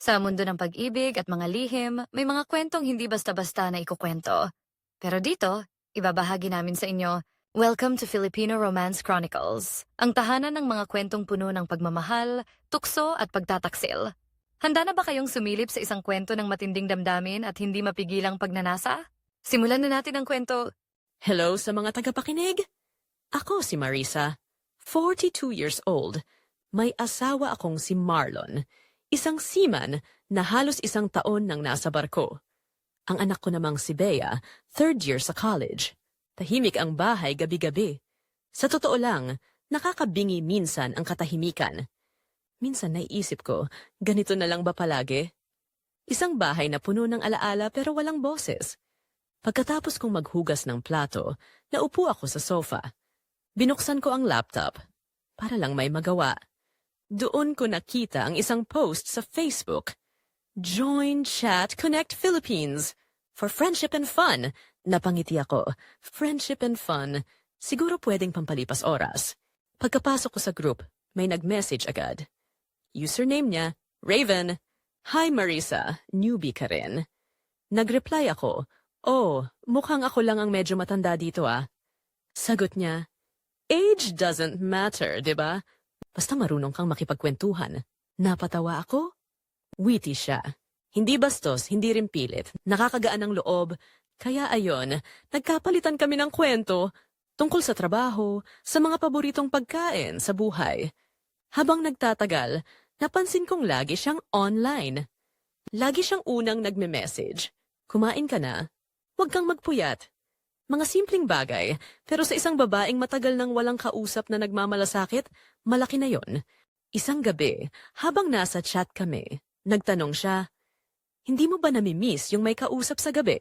Sa mundo ng pag-ibig at mga lihim, may mga kwentong hindi basta-basta na ikukwento. Pero dito, ibabahagi namin sa inyo, Welcome to Filipino Romance Chronicles, ang tahanan ng mga kwentong puno ng pagmamahal, tukso at pagtataksil. Handa na ba kayong sumilip sa isang kwento ng matinding damdamin at hindi mapigilang pagnanasa? Simulan na natin ang kwento. Hello sa mga tagapakinig. Ako si Marisa, 42 years old. May asawa akong si Marlon, isang seaman na halos isang taon nang nasa barko. Ang anak ko namang si Bea, third year sa college. Tahimik ang bahay gabi-gabi. Sa totoo lang, nakakabingi minsan ang katahimikan. Minsan naiisip ko, ganito na lang ba palagi? Isang bahay na puno ng alaala pero walang boses. Pagkatapos kong maghugas ng plato, naupo ako sa sofa. Binuksan ko ang laptop para lang may magawa. Doon ko nakita ang isang post sa Facebook. Join Chat Connect Philippines for friendship and fun. Napangiti ako. Friendship and fun. Siguro pwedeng pampalipas oras. Pagkapasok ko sa group, may nag-message agad. Username niya, Raven. Hi Marisa, newbie ka rin. Nag-reply ako, Oh, mukhang ako lang ang medyo matanda dito ah. Sagot niya, Age doesn't matter, di ba? Basta marunong kang makipagkwentuhan. Napatawa ako? Witty siya. Hindi bastos, hindi rin pilit. Nakakagaan ng loob. Kaya ayon, nagkapalitan kami ng kwento tungkol sa trabaho, sa mga paboritong pagkain sa buhay. Habang nagtatagal, napansin kong lagi siyang online. Lagi siyang unang nagme-message. Kumain ka na? Huwag kang magpuyat. Mga simpleng bagay, pero sa isang babaeng matagal nang walang kausap na nagmamalasakit, malaki na yon. Isang gabi, habang nasa chat kami, nagtanong siya, Hindi mo ba namimiss yung may kausap sa gabi?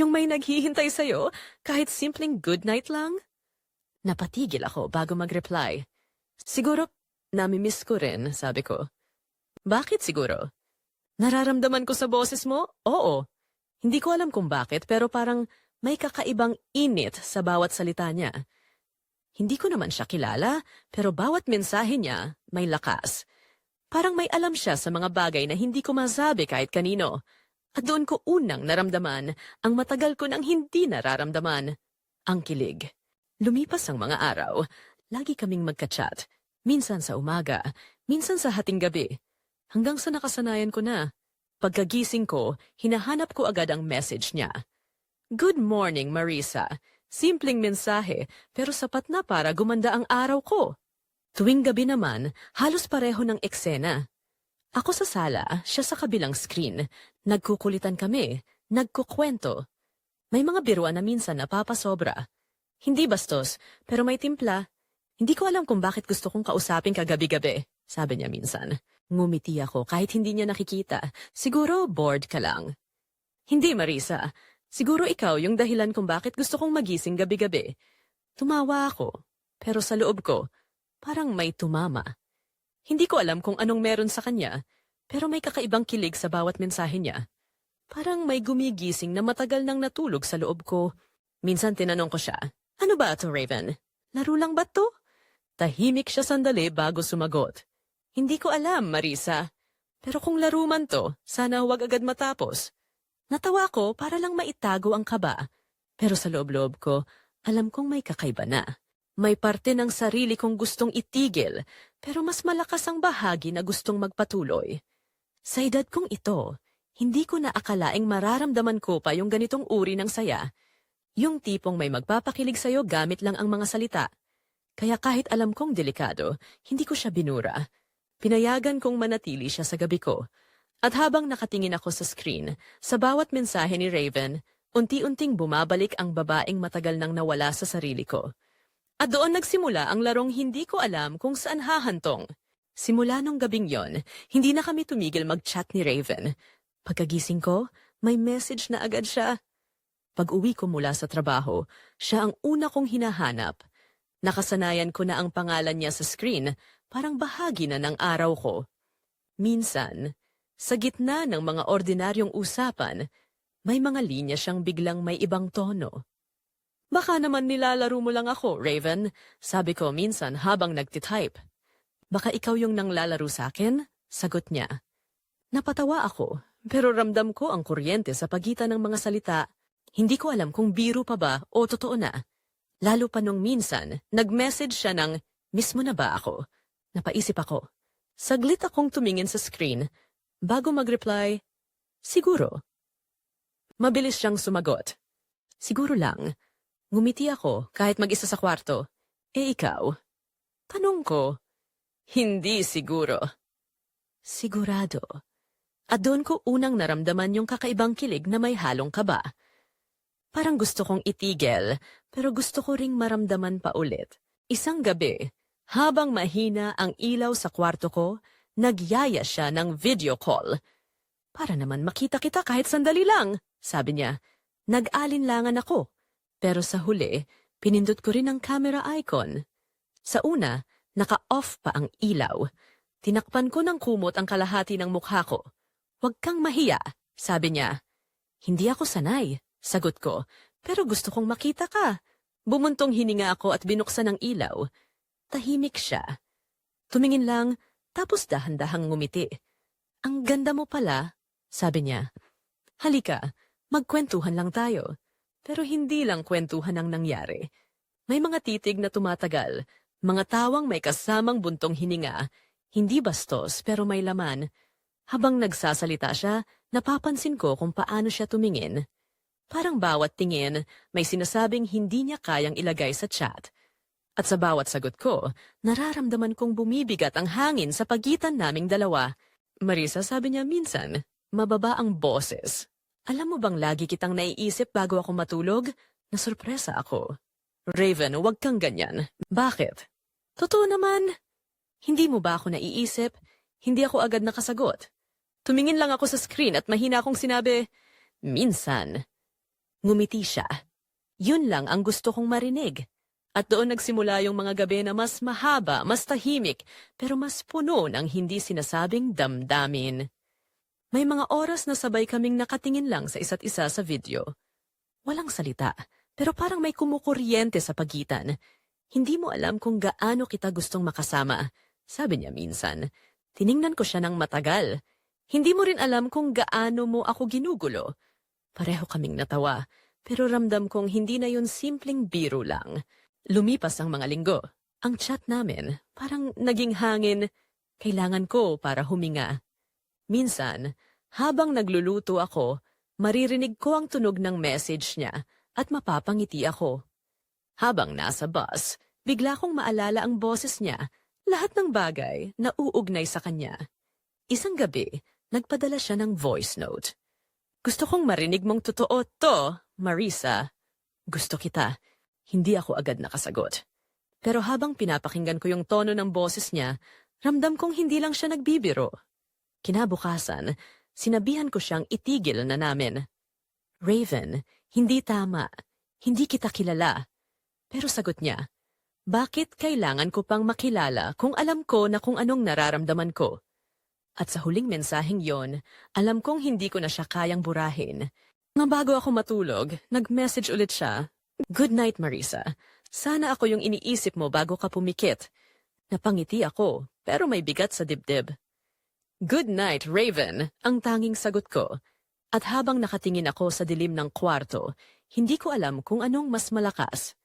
Yung may naghihintay sa'yo, kahit simpleng good night lang? Napatigil ako bago mag-reply. Siguro, namimiss ko rin, sabi ko. Bakit siguro? Nararamdaman ko sa boses mo? Oo. Hindi ko alam kung bakit, pero parang may kakaibang init sa bawat salita niya. Hindi ko naman siya kilala, pero bawat mensahe niya may lakas. Parang may alam siya sa mga bagay na hindi ko masabi kahit kanino. At doon ko unang naramdaman ang matagal ko nang hindi nararamdaman. Ang kilig. Lumipas ang mga araw. Lagi kaming magka-chat. Minsan sa umaga, minsan sa hating gabi. Hanggang sa nakasanayan ko na. Pagkagising ko, hinahanap ko agad ang message niya. Good morning, Marisa. Simpleng mensahe, pero sapat na para gumanda ang araw ko. Tuwing gabi naman, halos pareho ng eksena. Ako sa sala, siya sa kabilang screen. Nagkukulitan kami, nagkukwento. May mga biruan na minsan napapasobra. Hindi bastos, pero may timpla. Hindi ko alam kung bakit gusto kong kausapin kagabi-gabi, sabi niya minsan. Ngumiti ako kahit hindi niya nakikita. Siguro bored ka lang. Hindi, Marisa. Siguro ikaw yung dahilan kung bakit gusto kong magising gabi-gabi. Tumawa ako, pero sa loob ko, parang may tumama. Hindi ko alam kung anong meron sa kanya, pero may kakaibang kilig sa bawat mensahe niya. Parang may gumigising na matagal nang natulog sa loob ko. Minsan tinanong ko siya, ano ba ito, Raven? Laro lang ba to? Tahimik siya sandali bago sumagot. Hindi ko alam, Marisa. Pero kung laro man to, sana huwag agad matapos. Natawa ko para lang maitago ang kaba. Pero sa loob-loob ko, alam kong may kakaiba na. May parte ng sarili kong gustong itigil, pero mas malakas ang bahagi na gustong magpatuloy. Sa edad kong ito, hindi ko na akalaing mararamdaman ko pa yung ganitong uri ng saya. Yung tipong may magpapakilig sa'yo gamit lang ang mga salita. Kaya kahit alam kong delikado, hindi ko siya binura. Pinayagan kong manatili siya sa gabi ko. At habang nakatingin ako sa screen, sa bawat mensahe ni Raven, unti-unting bumabalik ang babaeng matagal nang nawala sa sarili ko. At doon nagsimula ang larong hindi ko alam kung saan hahantong. Simula nung gabing yon, hindi na kami tumigil mag-chat ni Raven. Pagkagising ko, may message na agad siya. Pag uwi ko mula sa trabaho, siya ang una kong hinahanap. Nakasanayan ko na ang pangalan niya sa screen, parang bahagi na ng araw ko. Minsan, sa gitna ng mga ordinaryong usapan, may mga linya siyang biglang may ibang tono. Baka naman nilalaro mo lang ako, Raven, sabi ko minsan habang nagtitype. Baka ikaw yung nanglalaro sa akin? Sagot niya. Napatawa ako, pero ramdam ko ang kuryente sa pagitan ng mga salita. Hindi ko alam kung biro pa ba o totoo na. Lalo pa nung minsan, nag-message siya ng, miss mo na ba ako? Napaisip ako. Saglit akong tumingin sa screen. Bago mag-reply, siguro. Mabilis siyang sumagot. Siguro lang. Ngumiti ako kahit mag-isa sa kwarto. Eh ikaw? Tanong ko. Hindi siguro. Sigurado. At doon ko unang naramdaman yung kakaibang kilig na may halong kaba. Parang gusto kong itigil, pero gusto ko ring maramdaman pa ulit. Isang gabi, habang mahina ang ilaw sa kwarto ko, nagyaya siya ng video call. Para naman makita kita kahit sandali lang, sabi niya. Nag-alinlangan ako. Pero sa huli, pinindot ko rin ang camera icon. Sa una, naka-off pa ang ilaw. Tinakpan ko ng kumot ang kalahati ng mukha ko. Huwag kang mahiya, sabi niya. Hindi ako sanay, sagot ko, pero gusto kong makita ka. Bumuntong hininga ako at binuksan ang ilaw. Tahimik siya. Tumingin lang, tapos dahan-dahang ngumiti. Ang ganda mo pala, sabi niya. Halika, magkwentuhan lang tayo. Pero hindi lang kwentuhan ang nangyari. May mga titig na tumatagal, mga tawang may kasamang buntong hininga, hindi bastos pero may laman. Habang nagsasalita siya, napapansin ko kung paano siya tumingin. Parang bawat tingin, may sinasabing hindi niya kayang ilagay sa chat. At sa bawat sagot ko, nararamdaman kong bumibigat ang hangin sa pagitan naming dalawa. Marisa sabi niya minsan, mababa ang boses. Alam mo bang lagi kitang naiisip bago ako matulog? Nasurpresa ako. Raven, huwag kang ganyan. Bakit? Totoo naman. Hindi mo ba ako naiisip? Hindi ako agad nakasagot. Tumingin lang ako sa screen at mahina akong sinabi, Minsan. Ngumiti siya. Yun lang ang gusto kong marinig. At doon nagsimula yung mga gabi na mas mahaba, mas tahimik, pero mas puno ng hindi sinasabing damdamin. May mga oras na sabay kaming nakatingin lang sa isa't isa sa video. Walang salita, pero parang may kumukuryente sa pagitan. Hindi mo alam kung gaano kita gustong makasama. Sabi niya minsan. Tiningnan ko siya ng matagal. Hindi mo rin alam kung gaano mo ako ginugulo. Pareho kaming natawa, pero ramdam kong hindi na yun simpleng biro lang. Lumipas ang mga linggo. Ang chat namin, parang naging hangin. Kailangan ko para huminga. Minsan, habang nagluluto ako, maririnig ko ang tunog ng message niya at mapapangiti ako. Habang nasa bus, bigla kong maalala ang boses niya, lahat ng bagay na uugnay sa kanya. Isang gabi, nagpadala siya ng voice note. Gusto kong marinig mong totoo to, Marisa. Gusto kita. Hindi ako agad nakasagot. Pero habang pinapakinggan ko yung tono ng boses niya, ramdam kong hindi lang siya nagbibiro. Kinabukasan, sinabihan ko siyang itigil na namin. Raven, hindi tama. Hindi kita kilala. Pero sagot niya, bakit kailangan ko pang makilala kung alam ko na kung anong nararamdaman ko? At sa huling mensaheng yon, alam kong hindi ko na siya kayang burahin. Nga bago ako matulog, nag-message ulit siya. Good night, Marisa. Sana ako yung iniisip mo bago ka pumikit. Napangiti ako, pero may bigat sa dibdib. Good night, Raven, ang tanging sagot ko. At habang nakatingin ako sa dilim ng kwarto, hindi ko alam kung anong mas malakas.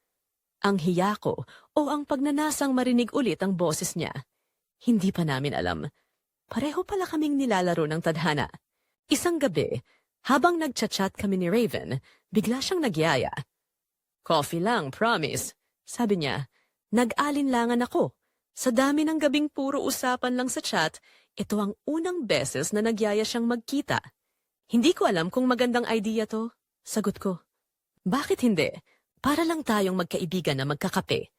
Ang hiya ko o ang pagnanasang marinig ulit ang boses niya. Hindi pa namin alam. Pareho pala kaming nilalaro ng tadhana. Isang gabi, habang nagchat-chat kami ni Raven, bigla siyang nagyaya. Coffee lang, promise. Sabi niya, nag-alinlangan ako. Sa dami ng gabing puro usapan lang sa chat, ito ang unang beses na nagyaya siyang magkita. Hindi ko alam kung magandang idea to. Sagot ko. Bakit hindi? Para lang tayong magkaibigan na magkakape.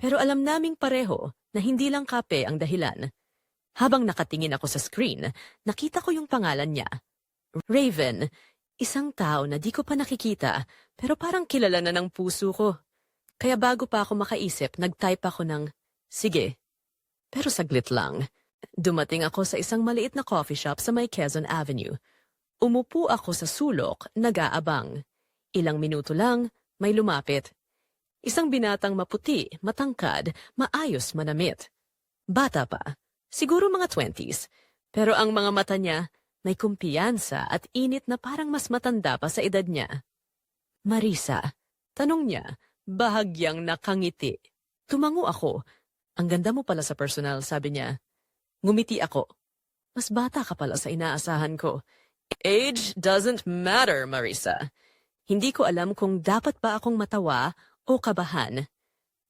Pero alam naming pareho na hindi lang kape ang dahilan. Habang nakatingin ako sa screen, nakita ko yung pangalan niya. Raven, isang tao na di ko pa nakikita, pero parang kilala na ng puso ko. Kaya bago pa ako makaisip, nag-type ako ng, sige. Pero saglit lang. Dumating ako sa isang maliit na coffee shop sa may Quezon Avenue. Umupo ako sa sulok, nag-aabang. Ilang minuto lang, may lumapit. Isang binatang maputi, matangkad, maayos manamit. Bata pa, siguro mga twenties. Pero ang mga mata niya, May kumpiyansa at init na parang mas matanda pa sa edad niya. Marisa, tanong niya, bahagyang nakangiti. Tumango ako. Ang ganda mo pala sa personal, sabi niya. Ngumiti ako. Mas bata ka pala sa inaasahan ko. Age doesn't matter, Marisa. Hindi ko alam kung dapat ba akong matawa o kabahan.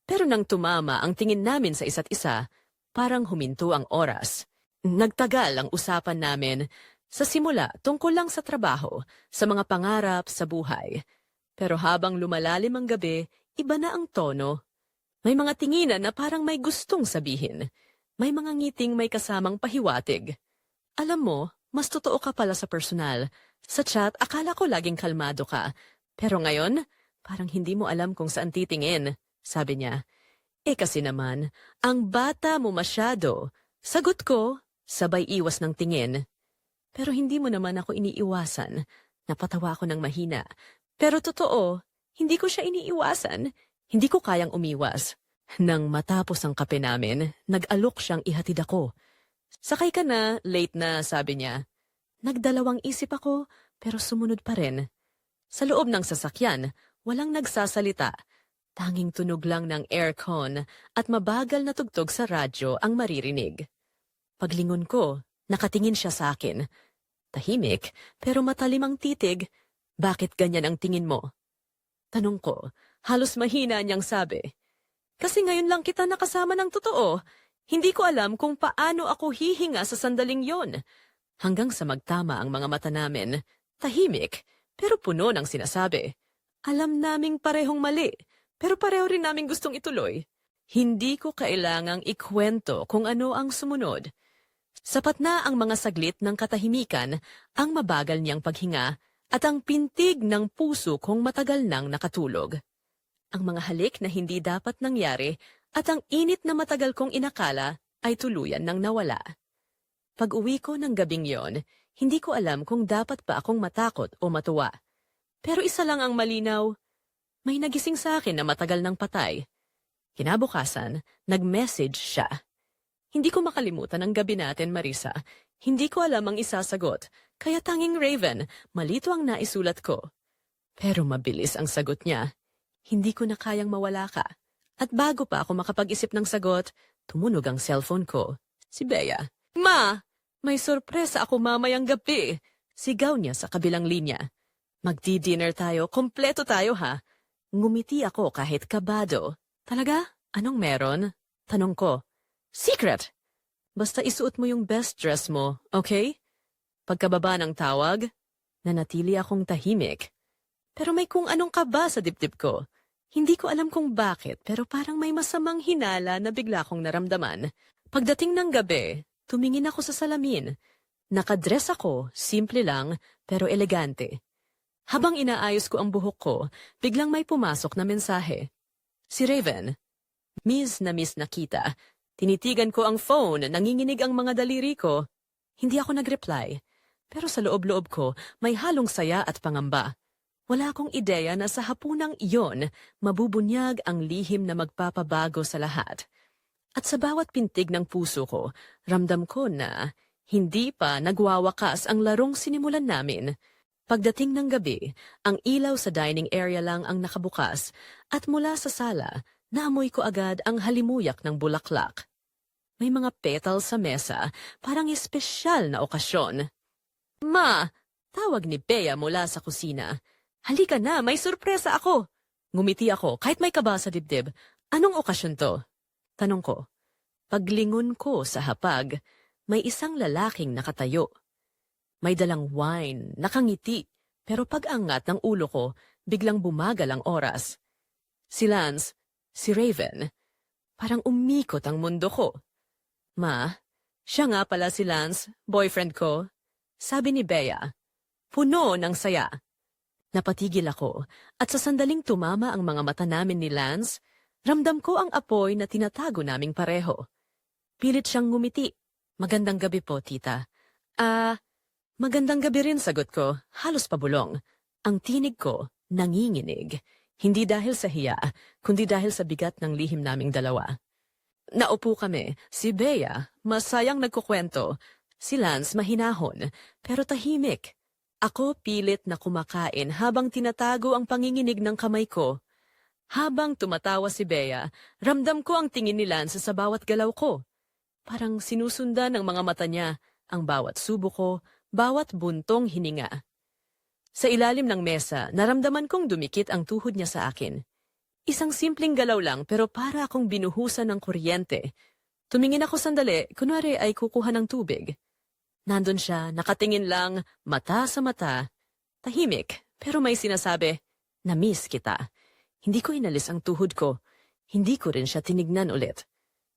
Pero nang tumama ang tingin namin sa isa't isa, parang huminto ang oras. Nagtagal ang usapan namin sa simula tungkol lang sa trabaho, sa mga pangarap sa buhay. Pero habang lumalalim ang gabi, iba na ang tono. May mga tinginan na parang may gustong sabihin. May mga ngiting may kasamang pahiwatig. Alam mo, mas totoo ka pala sa personal. Sa chat, akala ko laging kalmado ka. Pero ngayon, parang hindi mo alam kung saan titingin, sabi niya. Eh kasi naman, ang bata mo masyado. Sagot ko, sabay iwas ng tingin. Pero hindi mo naman ako iniiwasan. Napatawa ako ng mahina. Pero totoo, hindi ko siya iniiwasan. Hindi ko kayang umiwas. Nang matapos ang kape namin, nag-alok siyang ihatid ako. Sakay ka na, late na, sabi niya. Nagdalawang isip ako, pero sumunod pa rin. Sa loob ng sasakyan, walang nagsasalita. Tanging tunog lang ng aircon at mabagal na tugtog sa radyo ang maririnig. Paglingon ko, nakatingin siya sa akin. Tahimik, pero matalim ang titig. Bakit ganyan ang tingin mo? Tanong ko, halos mahina niyang sabi. Kasi ngayon lang kita nakasama ng totoo. Hindi ko alam kung paano ako hihinga sa sandaling yon. Hanggang sa magtama ang mga mata namin, tahimik, pero puno ng sinasabi. Alam naming parehong mali, pero pareho rin naming gustong ituloy. Hindi ko kailangang ikwento kung ano ang sumunod. Sapat na ang mga saglit ng katahimikan, ang mabagal niyang paghinga, at ang pintig ng puso kong matagal nang nakatulog. Ang mga halik na hindi dapat nangyari at ang init na matagal kong inakala ay tuluyan nang nawala. Pag uwi ko ng gabing yon, hindi ko alam kung dapat pa akong matakot o matuwa. Pero isa lang ang malinaw, may nagising sa akin na matagal nang patay. Kinabukasan, nag-message siya. Hindi ko makalimutan ang gabi natin, Marisa. Hindi ko alam ang isasagot, kaya tanging Raven, malito ang naisulat ko. Pero mabilis ang sagot niya. Hindi ko na kayang mawala ka. At bago pa ako makapag-isip ng sagot, tumunog ang cellphone ko. Si Bea. Ma! May sorpresa ako mamayang gabi. Sigaw niya sa kabilang linya. Magdi-dinner tayo, kompleto tayo ha. Ngumiti ako kahit kabado. Talaga? Anong meron? Tanong ko. Secret! Basta isuot mo yung best dress mo, okay? Pagkababa ng tawag, nanatili akong tahimik. Pero may kung anong kaba sa dibdib ko. Hindi ko alam kung bakit, pero parang may masamang hinala na bigla kong naramdaman. Pagdating ng gabi, tumingin ako sa salamin. Nakadress ako, simple lang, pero elegante. Habang inaayos ko ang buhok ko, biglang may pumasok na mensahe. Si Raven. Miss na miss na kita. Tinitigan ko ang phone, nanginginig ang mga daliri ko. Hindi ako nag-reply. Pero sa loob-loob ko, may halong saya at pangamba. Wala akong ideya na sa hapunang iyon, mabubunyag ang lihim na magpapabago sa lahat. At sa bawat pintig ng puso ko, ramdam ko na hindi pa nagwawakas ang larong sinimulan namin. Pagdating ng gabi, ang ilaw sa dining area lang ang nakabukas at mula sa sala, naamoy ko agad ang halimuyak ng bulaklak. May mga petal sa mesa, parang espesyal na okasyon. Ma! Tawag ni Bea mula sa kusina. Halika na, may sorpresa ako. Ngumiti ako kahit may kaba sa dibdib. Anong okasyon to? Tanong ko. Paglingon ko sa hapag, may isang lalaking nakatayo. May dalang wine, nakangiti, pero pag-angat ng ulo ko, biglang bumagal ang oras. Si Lance, si Raven, parang umikot ang mundo ko. Ma, siya nga pala si Lance, boyfriend ko. Sabi ni Bea, puno ng saya. Napatigil ako at sa sandaling tumama ang mga mata namin ni Lance, ramdam ko ang apoy na tinatago naming pareho. Pilit siyang ngumiti. Magandang gabi po, tita. Ah, magandang gabi rin sagot ko, halos pabulong. Ang tinig ko, nanginginig. Hindi dahil sa hiya, kundi dahil sa bigat ng lihim naming dalawa. Naupo kami, si Bea, masayang nagkukwento. Si Lance mahinahon, pero tahimik. Ako pilit na kumakain habang tinatago ang panginginig ng kamay ko. Habang tumatawa si Bea, ramdam ko ang tingin ni Lance sa bawat galaw ko. Parang sinusundan ng mga mata niya ang bawat subo ko, bawat buntong hininga. Sa ilalim ng mesa, naramdaman kong dumikit ang tuhod niya sa akin. Isang simpleng galaw lang pero para akong binuhusan ng kuryente. Tumingin ako sandali, kunwari ay kukuha ng tubig. Nandun siya, nakatingin lang, mata sa mata. Tahimik, pero may sinasabi, na-miss kita. Hindi ko inalis ang tuhod ko. Hindi ko rin siya tinignan ulit.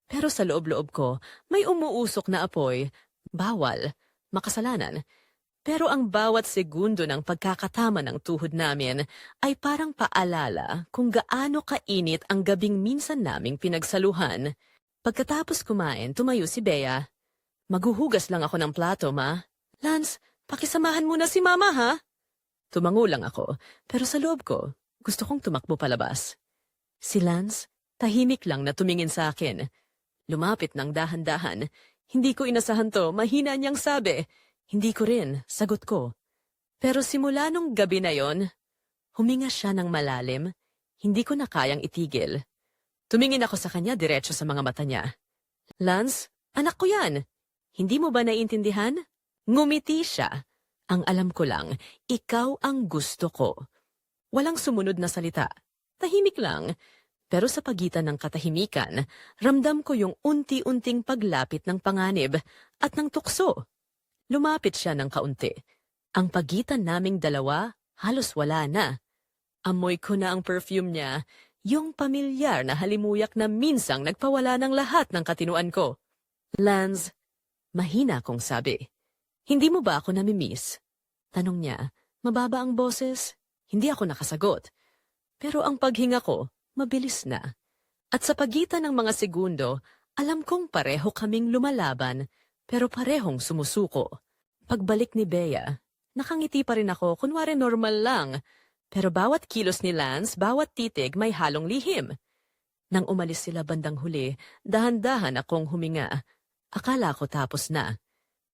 Pero sa loob-loob ko, may umuusok na apoy. Bawal. Makasalanan. Pero ang bawat segundo ng pagkakatama ng tuhod namin ay parang paalala kung gaano kainit ang gabing minsan naming pinagsaluhan. Pagkatapos kumain, tumayo si Bea. Maghuhugas lang ako ng plato, ma. Lance, pakisamahan muna si mama, ha? Tumango lang ako, pero sa loob ko, gusto kong tumakbo palabas. Si Lance, tahimik lang na tumingin sa akin. Lumapit ng dahan-dahan. Hindi ko inasahan to, mahina niyang sabi. Hindi ko rin, sagot ko. Pero simula nung gabi na yon, huminga siya ng malalim. Hindi ko na kayang itigil. Tumingin ako sa kanya diretso sa mga mata niya. Lance, anak ko yan. Hindi mo ba naiintindihan? Ngumiti siya. Ang alam ko lang, ikaw ang gusto ko. Walang sumunod na salita. Tahimik lang. Pero sa pagitan ng katahimikan, ramdam ko yung unti-unting paglapit ng panganib at ng tukso. Lumapit siya ng kaunti. Ang pagitan naming dalawa, halos wala na. Amoy ko na ang perfume niya, yung pamilyar na halimuyak na minsang nagpawala ng lahat ng katinuan ko. Lance, mahina kong sabi. Hindi mo ba ako namimiss? Tanong niya, mababa ang boses? Hindi ako nakasagot. Pero ang paghinga ko, mabilis na. At sa pagitan ng mga segundo, alam kong pareho kaming lumalaban, pero parehong sumusuko. Pagbalik ni Bea, nakangiti pa rin ako, kunwari normal lang. Pero bawat kilos ni Lance, bawat titig may halong lihim. Nang umalis sila bandang huli, dahan-dahan akong huminga. Akala ko tapos na.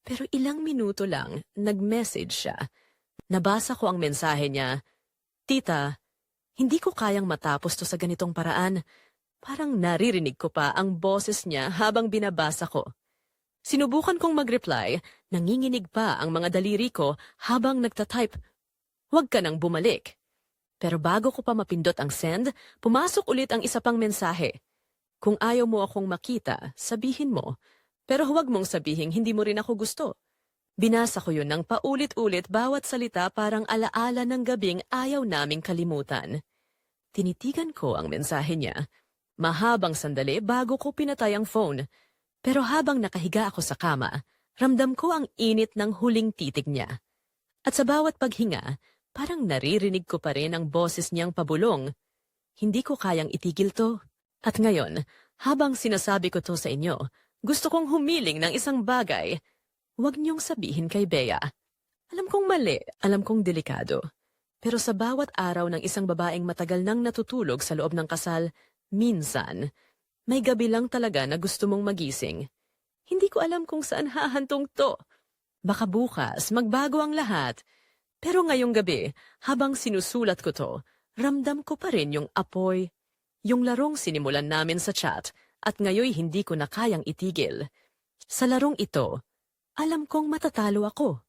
Pero ilang minuto lang, nag-message siya. Nabasa ko ang mensahe niya. Tita, hindi ko kayang matapos to sa ganitong paraan. Parang naririnig ko pa ang boses niya habang binabasa ko. Sinubukan kong mag-reply, nanginginig pa ang mga daliri ko habang nagtatype. Huwag ka nang bumalik. Pero bago ko pa mapindot ang send, pumasok ulit ang isa pang mensahe. Kung ayaw mo akong makita, sabihin mo. Pero huwag mong sabihin hindi mo rin ako gusto. Binasa ko yun ng paulit-ulit bawat salita parang alaala ng gabing ayaw naming kalimutan. Tinitigan ko ang mensahe niya. Mahabang sandali bago ko pinatay ang phone. Pero habang nakahiga ako sa kama, ramdam ko ang init ng huling titig niya. At sa bawat paghinga, parang naririnig ko pa rin ang boses niyang pabulong. Hindi ko kayang itigil to. At ngayon, habang sinasabi ko to sa inyo, gusto kong humiling ng isang bagay. Huwag niyong sabihin kay Bea. Alam kong mali, alam kong delikado. Pero sa bawat araw ng isang babaeng matagal nang natutulog sa loob ng kasal, minsan, may gabi lang talaga na gusto mong magising. Hindi ko alam kung saan hahantong to. Baka bukas, magbago ang lahat. Pero ngayong gabi, habang sinusulat ko to, ramdam ko pa rin yung apoy, yung larong sinimulan namin sa chat, at ngayoy hindi ko na kayang itigil. Sa larong ito, alam kong matatalo ako.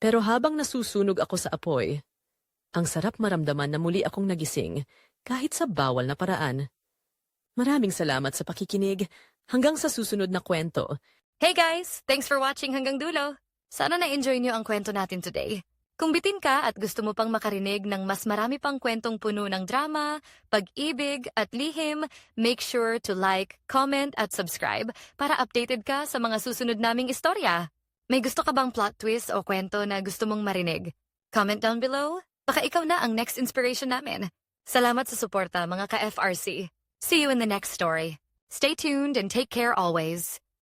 Pero habang nasusunog ako sa apoy, ang sarap maramdaman na muli akong nagising kahit sa bawal na paraan. Maraming salamat sa pakikinig. Hanggang sa susunod na kwento. Hey guys! Thanks for watching hanggang dulo. Sana na-enjoy niyo ang kwento natin today. Kung bitin ka at gusto mo pang makarinig ng mas marami pang kwentong puno ng drama, pag-ibig at lihim, make sure to like, comment at subscribe para updated ka sa mga susunod naming istorya. May gusto ka bang plot twist o kwento na gusto mong marinig? Comment down below. Baka ikaw na ang next inspiration namin. Salamat sa suporta mga ka-FRC. See you in the next story. Stay tuned and take care always.